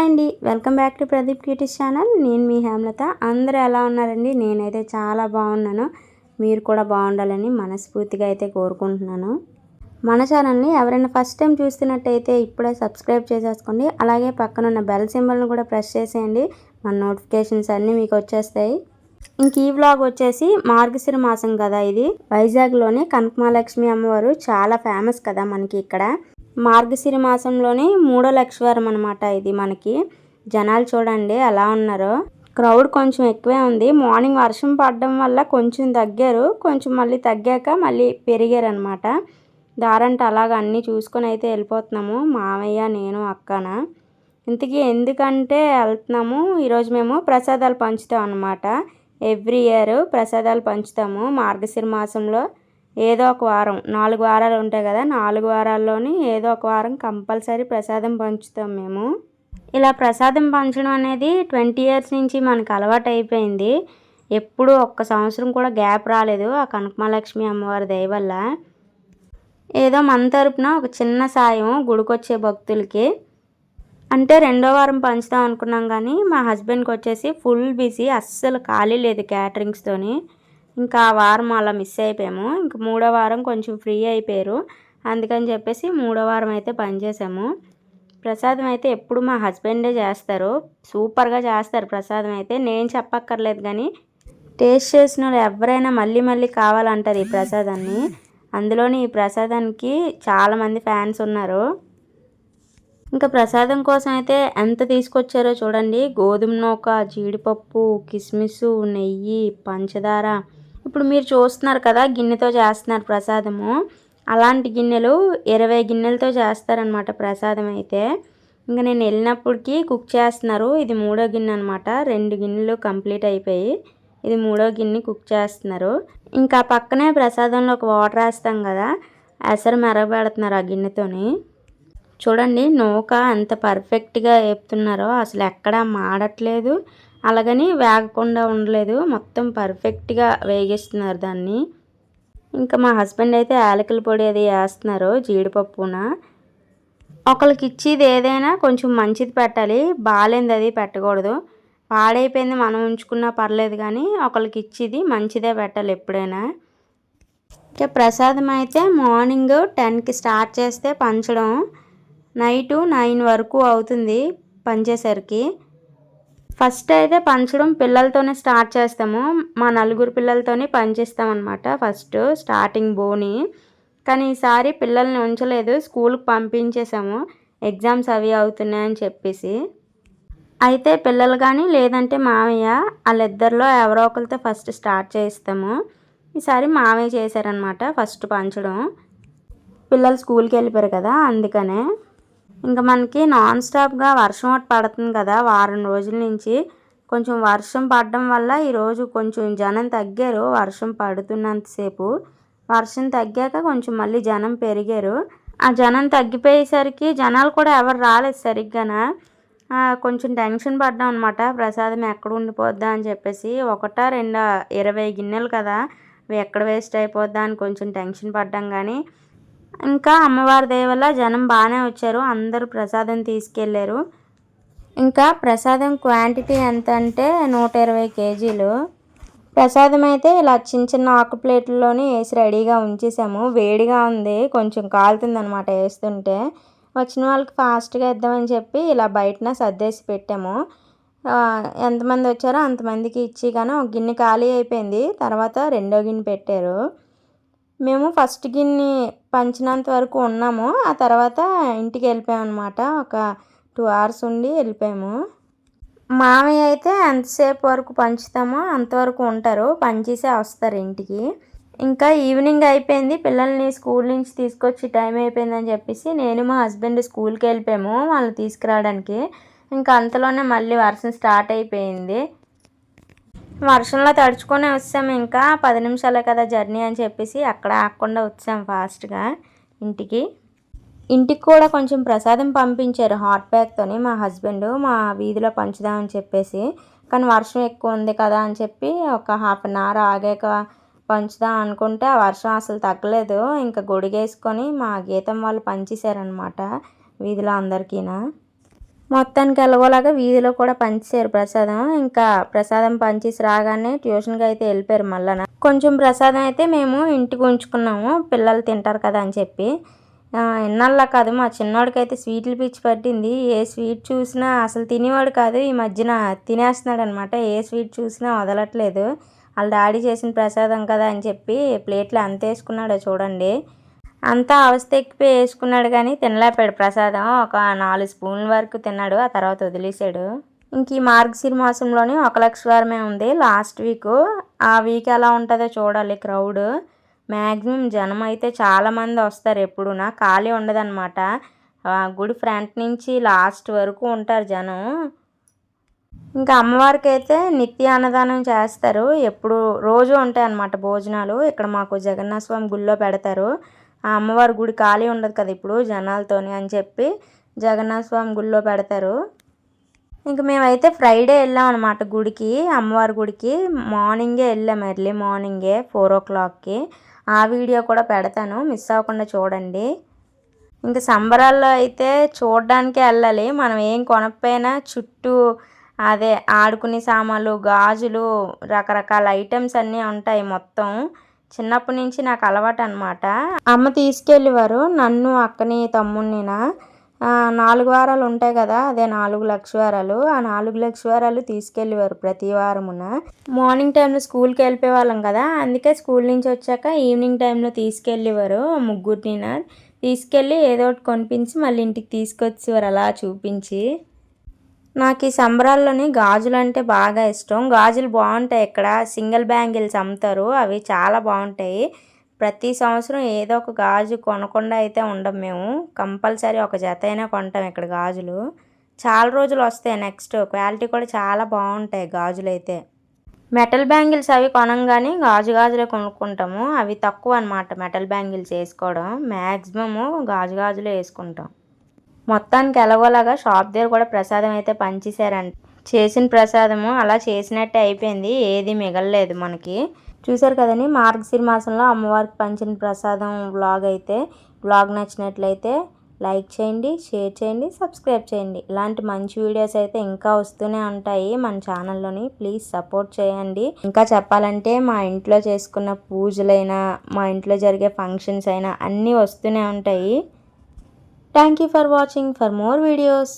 Hi అండి. Welcome back to Pradeep cuties channel. నేను మీ హేమలత. అందరూ ఎలా ఉన్నారండి? నేనైతే చాలా బాగున్నాను. మీరు కూడా బాగుండాలని మనస్ఫూర్తిగా అయితే కోరుకుంటున్నాను. మన ఛానల్ని ఎవరైనా ఫస్ట్ టైం చూస్తున్నట్టయితే ఇప్పుడే సబ్స్క్రైబ్ చేసేసుకోండి. అలాగే పక్కన ఉన్న బెల్ సింబల్ని కూడా ప్రెస్ చేసేయండి. మన నోటిఫికేషన్స్ అన్నీ మీకు వచ్చేస్తాయి. ఇంక ఈ వ్లాగ్ వచ్చేసి మార్గశిర మాసం కదా ఇది. వైజాగ్లోని కనకమహాలక్ష్మి అమ్మవారు చాలా ఫేమస్ కదా మనకి ఇక్కడ. మార్గశిర మాసంలోని మూడో లక్షవారం అనమాట ఇది మనకి. జనాలు చూడండి ఎలా ఉన్నారో. క్రౌడ్ కొంచెం ఎక్కువే ఉంది. మార్నింగ్ వర్షం పడడం వల్ల కొంచెం తగ్గారు. కొంచెం మళ్ళీ తగ్గాక మళ్ళీ పెరిగారు అనమాట దారంట అలాగ అన్నీ చూసుకొని అయితే వెళ్ళిపోతున్నాము. మామయ్య నేను అక్కన. ఇంతకీ ఎందుకంటే వెళ్తున్నాము? ఈరోజు మేము ప్రసాదాలు పంచుతాం అనమాట ఎవ్రీ ఇయర్ ప్రసాదాలు పంచుతాము మార్గశిర మాసంలో. ఏదో ఒక వారం నాలుగు వారాలు ఉంటాయి కదా నాలుగు వారాల్లోని ఏదో ఒక వారం కంపల్సరీ ప్రసాదం పంచుతాం మేము. ఇలా ప్రసాదం పంచడం అనేది ట్వంటీ ఇయర్స్ నుంచి మనకు అలవాటు అయిపోయింది. ఎప్పుడు ఒక్క సంవత్సరం కూడా గ్యాప్ రాలేదు ఆ కనకమహాలక్ష్మి అమ్మవారి దయ వల్ల. ఏదో మన తరపున ఒక చిన్న సాయం గుడికొచ్చే భక్తులకి. అంటే రెండో వారం పంచుదాం అనుకున్నాం కానీ మా హస్బెండ్కి వచ్చేసి ఫుల్ బిజీ అస్సలు ఖాళీ లేదు క్యాటరింగ్స్తోని ఇంకా ఆ వారం అలా మిస్ అయిపోయాము. ఇంక మూడో వారం కొంచెం ఫ్రీ అయిపోయారు. అందుకని చెప్పేసి మూడో వారం అయితే పనిచేసాము ప్రసాదం అయితే ఎప్పుడు మా హస్బెండే చేస్తారు. సూపర్గా చేస్తారు ప్రసాదం అయితే. నేను చెప్పక్కర్లేదు కానీ టేస్ట్ చేసిన వాళ్ళు ఎవరైనా మళ్ళీ మళ్ళీ కావాలంటారు ఈ ప్రసాదాన్ని. అందులోని ఈ ప్రసాదానికి చాలామంది ఫ్యాన్స్ ఉన్నారు. ఇంకా ప్రసాదం కోసం అయితే ఎంత తీసుకొచ్చారో చూడండి. గోధుమ నూక జీడిపప్పు కిస్మిస్ నెయ్యి పంచదార ఇప్పుడు మీరు చూస్తున్నారు కదా గిన్నెతో చేస్తున్నారు ప్రసాదము. అలాంటి గిన్నెలు ఇరవై గిన్నెలతో చేస్తారనమాట ప్రసాదం అయితే. ఇంకా నేను వెళ్ళినప్పటికీ కుక్ చేస్తున్నారు. ఇది మూడో గిన్నె అనమాట రెండు గిన్నెలు కంప్లీట్ అయిపోయి ఇది మూడో గిన్నె కుక్ చేస్తున్నారు. ఇంకా పక్కనే ప్రసాదంలో ఒక వాటర్ వేస్తాం కదా ఎసరు మెరగబెడుతున్నారు ఆ గిన్నెతోని. చూడండి నూక ఎంత పర్ఫెక్ట్గా వేపుతున్నారో. అసలు ఎక్కడా మాడట్లేదు. అలాగని వేగకుండా ఉండలేదు. మొత్తం పర్ఫెక్ట్గా వేగిస్తున్నారు దాన్ని. ఇంకా మా హస్బెండ్ అయితే యాలకుల పొడి అది వేస్తున్నారు జీడిపప్పున. ఒకరికి ఇచ్చేది ఏదైనా కొంచెం మంచిది పెట్టాలి. బాగాలేంది అది పెట్టకూడదు. పాడైపోయింది మనం ఉంచుకున్నా పర్లేదు కానీ ఒకరికి ఇచ్చేది మంచిదే పెట్టాలి ఎప్పుడైనా. ఇంకా ప్రసాదం అయితే మార్నింగ్ టెన్కి స్టార్ట్ చేస్తే పంచడం. నైటు నైన్ వరకు అవుతుంది పంచేసరికి. ఫస్ట్ అయితే పంచడం పిల్లలతోనే స్టార్ట్ చేస్తాము. మా నలుగురు పిల్లలతోనే పంచిస్తాం అనమాట ఫస్ట్ స్టార్టింగ్ బోని. కానీ ఈసారి పిల్లల్ని ఉంచలేదు. స్కూల్కి పంపించేసాము. ఎగ్జామ్స్ అవి అవుతున్నాయని చెప్పేసి. అయితే పిల్లలు కానీ లేదంటే మామయ్య వాళ్ళిద్దరిలో ఎవరో ఒకరితో ఫస్ట్ స్టార్ట్ చేస్తాము ఈసారి మామయ్య చేశారనమాట ఫస్ట్ పంచడం. పిల్లలు స్కూల్కి వెళ్ళిపోయారు కదా అందుకనే. ఇంకా మనకి నాన్ స్టాప్గా వర్షం ఒకటి పడుతుంది కదా వారం రోజుల నుంచి. కొంచెం వర్షం పడడం వల్ల ఈరోజు కొంచెం జనం తగ్గారు వర్షం పడుతున్నంతసేపు వర్షం తగ్గాక కొంచెం మళ్ళీ జనం పెరిగారు. ఆ జనం తగ్గిపోయేసరికి జనాలు కూడా ఎవరు రాలేదు సరిగ్గానా. కొంచెం టెన్షన్ పడ్డాం అనమాట ప్రసాదం ఎక్కడ ఉండిపోద్దా అని చెప్పేసి ఒకటా రెండు ఇరవై గిన్నెలు కదా అవి ఎక్కడ వేస్ట్ అయిపోద్దా అని కొంచెం టెన్షన్ పడ్డాం కానీ ఇంకా అమ్మవారి దయ వల్ల జనం బాగానే వచ్చారు. అందరూ ప్రసాదం తీసుకెళ్ళారు. ఇంకా ప్రసాదం క్వాంటిటీ ఎంత అంటే నూట ఇరవై కేజీలు. ప్రసాదం అయితే ఇలా చిన్న చిన్న ఆకు ప్లేట్లలోనే వేసి రెడీగా ఉంచేసాము. వేడిగా ఉంది. కొంచెం కాలుతుంది అనమాట వేస్తుంటే. వచ్చిన వాళ్ళకి ఫాస్ట్గా ఇద్దామని చెప్పి ఇలా బయటన సర్దేసి పెట్టాము. ఎంతమంది వచ్చారో అంతమందికి ఇచ్చి కానీ ఒక గిన్నె ఖాళీ అయిపోయింది. తర్వాత రెండో గిన్నె పెట్టారు. మేము ఫస్ట్ గిన్నె పంచినంత వరకు ఉన్నాము. ఆ తర్వాత ఇంటికి వెళ్ళిపోయాము అనమాట ఒక టూ అవర్స్ ఉండి వెళ్ళిపోయాము. మామయ్య అయితే ఎంతసేపు వరకు పంచుతామో అంతవరకు ఉంటారు. పంచేసే వస్తారు ఇంటికి. ఇంకా ఈవినింగ్ అయిపోయింది. పిల్లల్ని స్కూల్ నుంచి తీసుకొచ్చి టైం అయిపోయిందని చెప్పేసి నేను మా హస్బెండ్ స్కూల్కి వెళ్ళిపోయాము. వాళ్ళని తీసుకురావడానికి. ఇంకా అంతలోనే మళ్ళీ వర్షం స్టార్ట్ అయిపోయింది. వర్షంలో తడుచుకొని వచ్చాం ఇంకా. పది నిమిషాలే కదా జర్నీ అని చెప్పేసి అక్కడ ఆగకుండా వచ్చాం ఫాస్ట్గా ఇంటికి. ఇంటికి కూడా కొంచెం ప్రసాదం పంపించారు హాట్ ప్యాక్తోని మా హస్బెండ్. మా వీధిలో పంచుదామని చెప్పేసి. కానీ వర్షం ఎక్కువ ఉంది కదా అని చెప్పి ఒక హాఫ్ అన్ అవర్ ఆగాక పంచుదాం అనుకుంటే ఆ వర్షం అసలు తగ్గలేదు. ఇంకా గొడిగేసుకొని మా గీతం వాళ్ళు పంచేశారనమాట వీధిలో అందరికీనా. మొత్తానికి ఎలాగోలాగా వీధిలో కూడా పంచేశారు ప్రసాదం. ఇంకా ప్రసాదం పంచేసి రాగానే ట్యూషన్కి అయితే వెళ్ళిపోయారు మళ్ళా కొంచెం ప్రసాదం అయితే మేము ఇంటికి ఉంచుకున్నాము. పిల్లలు తింటారు కదా అని చెప్పి. ఇన్నాళ్ళ కాదు మా చిన్నోడికైతే స్వీట్లు పిచ్చి పట్టింది. ఏ స్వీట్ చూసినా అసలు తినేవాడు కాదు. ఈ మధ్యన తినేస్తున్నాడు అనమాట ఏ స్వీట్ చూసినా వదలట్లేదు. వాళ్ళ డాడీ చేసిన ప్రసాదం కదా అని చెప్పి ప్లేట్లు అంత వేసుకున్నాడో చూడండి. అంతా అవస్థ ఎక్కిపోయి వేసుకున్నాడు కానీ తినలేపాడు ప్రసాదం ఒక నాలుగు స్పూన్ల వరకు తిన్నాడు. ఆ తర్వాత వదిలేశాడు. ఇంక ఈ మార్గశిర మాసంలోని ఒక లక్ష వారమే ఉంది. లాస్ట్ వీక్ ఆ వీక్ ఎలా ఉంటుందో చూడాలి. క్రౌడ్ మ్యాక్సిమం జనం అయితే చాలామంది వస్తారు ఎప్పుడునా. ఖాళీ ఉండదన్నమాట. గుడి ఫ్రంట్ నుంచి లాస్ట్ వరకు ఉంటారు జనం. ఇంకా అమ్మవారికి అయితే నిత్య అన్నదానం చేస్తారు. ఎప్పుడు రోజు ఉంటాయి అన్నమాట భోజనాలు. ఇక్కడ మాకు జగన్నాథ స్వామి గుళ్ళో పెడతారు. ఆ అమ్మవారి గుడి ఖాళీ ఉండదు కదా ఇప్పుడు జనాలతోని అని చెప్పి జగన్నాథ స్వామి గుడిలో పెడతారు. ఇంక మేమైతే ఫ్రైడే వెళ్ళాం అనమాట గుడికి అమ్మవారి గుడికి. మార్నింగే వెళ్ళాం ఎర్లీ మార్నింగే ఫోర్ ఓ క్లాక్కి. ఆ వీడియో కూడా పెడతాను మిస్ అవ్వకుండా చూడండి. ఇంకా సంబరాల్లో అయితే చూడడానికే వెళ్ళాలి మనం ఏం కొనకపోయినా చుట్టూ అదే ఆడుకునే సామాన్లు గాజులు రకరకాల ఐటమ్స్ అన్నీ ఉంటాయి మొత్తం. చిన్నప్పటి నుంచి నాకు అలవాటు అనమాట అమ్మ తీసుకెళ్ళేవారు నన్ను అక్కని తమ్ముడినినా నాలుగు వారాలు ఉంటాయి కదా అదే నాలుగు లక్ష వారాలు. ఆ నాలుగు లక్ష వారాలు తీసుకెళ్ళేవారు ప్రతి వారమున. మార్నింగ్ టైంలో స్కూల్కి వెళ్ళిపోయే వాళ్ళం కదా అందుకే స్కూల్ నుంచి వచ్చాక ఈవినింగ్ టైంలో తీసుకెళ్ళేవారు ముగ్గురిని. తీసుకెళ్ళి ఏదో ఒకటి కొనిపించి మళ్ళీ ఇంటికి తీసుకొచ్చేవారు అలా చూపించి. నాకు ఈ సంబరాల్లోని గాజులు అంటే బాగా ఇష్టం. గాజులు బాగుంటాయి ఇక్కడ సింగిల్ బ్యాంగిల్స్ అమ్ముతారు. అవి చాలా బాగుంటాయి. ప్రతి సంవత్సరం ఏదో ఒక గాజు కొనకుండా అయితే ఉండం మేము. కంపల్సరీ ఒక జత అయినా కొంటాం ఇక్కడ గాజులు. చాలా రోజులు వస్తాయి నెక్స్ట్. క్వాలిటీ కూడా చాలా బాగుంటాయి గాజులు అయితే. మెటల్ బ్యాంగిల్స్ అవి కొనంగానే గాజు గాజులే కొనుక్కుంటాము. అవి తక్కువ అనమాట మెటల్ బ్యాంగిల్స్ వేసుకోవడం. మ్యాక్సిమము గాజు గాజులే వేసుకుంటాం. మొత్తానికి ఎలాగోలాగా షాప్ దగ్గర కూడా ప్రసాదం అయితే పంచేశారంట. చేసిన ప్రసాదము అలా చేసినట్టే అయిపోయింది ఏది మిగలలేదు మనకి. చూసారు కదండి మార్గశిర మాసంలో అమ్మవారికి పంచిన ప్రసాదం వ్లాగ్ అయితే. వ్లాగ్ నచ్చినట్లయితే లైక్ చేయండి షేర్ చేయండి సబ్స్క్రైబ్ చేయండి. ఇలాంటి మంచి వీడియోస్ అయితే ఇంకా వస్తూనే ఉంటాయి మన ఛానల్లోని. ప్లీజ్ సపోర్ట్ చేయండి. ఇంకా చెప్పాలంటే మా ఇంట్లో చేసుకున్న పూజలైనా మా ఇంట్లో జరిగే ఫంక్షన్స్ అయినా అన్నీ వస్తూనే ఉంటాయి. Thank you for watching for more videos